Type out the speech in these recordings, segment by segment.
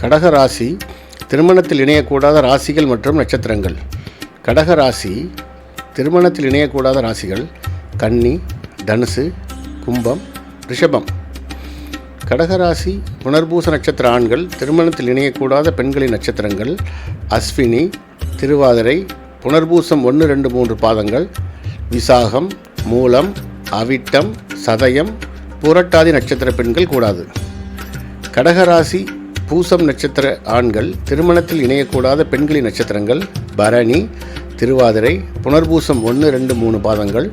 கடக ராசி திருமணத்தில் இணையக்கூடாத ராசிகள் மற்றும் நட்சத்திரங்கள். கடக ராசி திருமணத்தில் இணையக்கூடாத ராசிகள். கன்னி தனுசு கும்பம் ரிஷபம். கடகராசி புனர்பூச நட்சத்திர ஆண்கள் திருமணத்தில் இணையக்கூடாத பெண்களின் நட்சத்திரங்கள். அஸ்வினி திருவாதிரை புனர்பூசம் ஒன்று ரெண்டு மூன்று பாதங்கள். விசாகம் மூலம் அவிட்டம் சதயம் புரட்டாதி நட்சத்திர பெண்கள் கூடாது. கடகராசி பூசம் நட்சத்திர ஆண்கள் திருமணத்தில் இணையக்கூடாத பெண்களின் நட்சத்திரங்கள் பரணி திருவாதிரை புனர்பூசம் ஒன்று ரெண்டு மூணு பாதங்கள்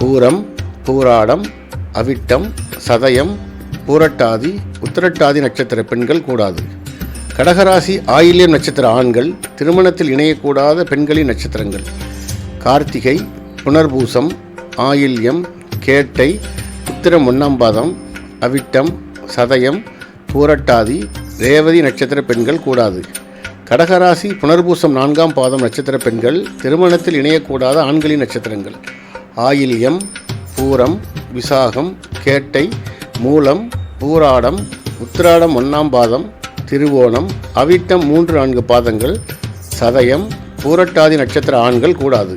பூரம் பூராடம் அவிட்டம் சதயம் பூரட்டாதி உத்திரட்டாதி நட்சத்திர பெண்கள் கூடாது. கடகராசி ஆயில்யம் நட்சத்திர ஆண்கள் திருமணத்தில் இணையக்கூடாத பெண்களின் நட்சத்திரங்கள். கார்த்திகை புனர்பூசம் ஆயில்யம் கேட்டை உத்திரம் ஒன்றாம் பாதம் அவிட்டம் சதயம் பூரட்டாதி ரேவதி நட்சத்திர பெண்கள் கூடாது. கடகராசி புனர்பூசம் நான்காம் பாதம் நட்சத்திர பெண்கள் திருமணத்தில் இணையக்கூடாத ஆண்களின் நட்சத்திரங்கள். ஆயில்யம் பூரம் விசாகம் கேட்டை மூலம் பூராடம் உத்திராடம் ஒன்றாம் பாதம் திருவோணம் அவிட்டம் மூன்று நான்கு பாதங்கள் சதயம் பூரட்டாதி நட்சத்திர ஆண்கள் கூடாது.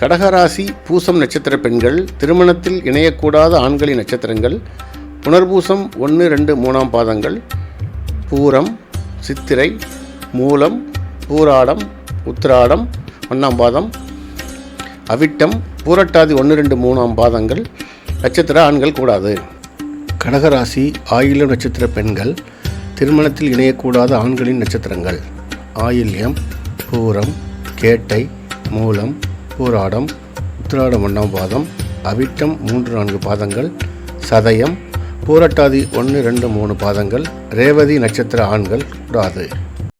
கடகராசி பூசம் நட்சத்திர பெண்கள் திருமணத்தில் இணையக்கூடாத ஆண்களின் நட்சத்திரங்கள் புனர்பூசம் ஒன்று ரெண்டு மூணாம் பாதங்கள் பூரம் சித்திரை மூலம் பூராடம் உத்திராடம் ஒன்றாம் பாதம். அவிட்டம் பூரட்டாதி ஒன்று ரெண்டு மூணாம் பாதங்கள். நட்சத்திர ஆண்கள் கூடாது. கடகராசி ஆயிலம் நட்சத்திர பெண்கள் திருமணத்தில் இணையக்கூடாத ஆண்களின் நட்சத்திரங்கள். ஆயில்யம் பூரம் கேட்டை மூலம் பூராடம் உத்திராடம் ஒன்றாம் பாதம். அவிட்டம் மூன்று நான்கு பாதங்கள். சதயம் பூரட்டாதி ஒன்று ரெண்டு மூணு பாதங்கள் ரேவதி நட்சத்திர ஆண்கள் கூடாது.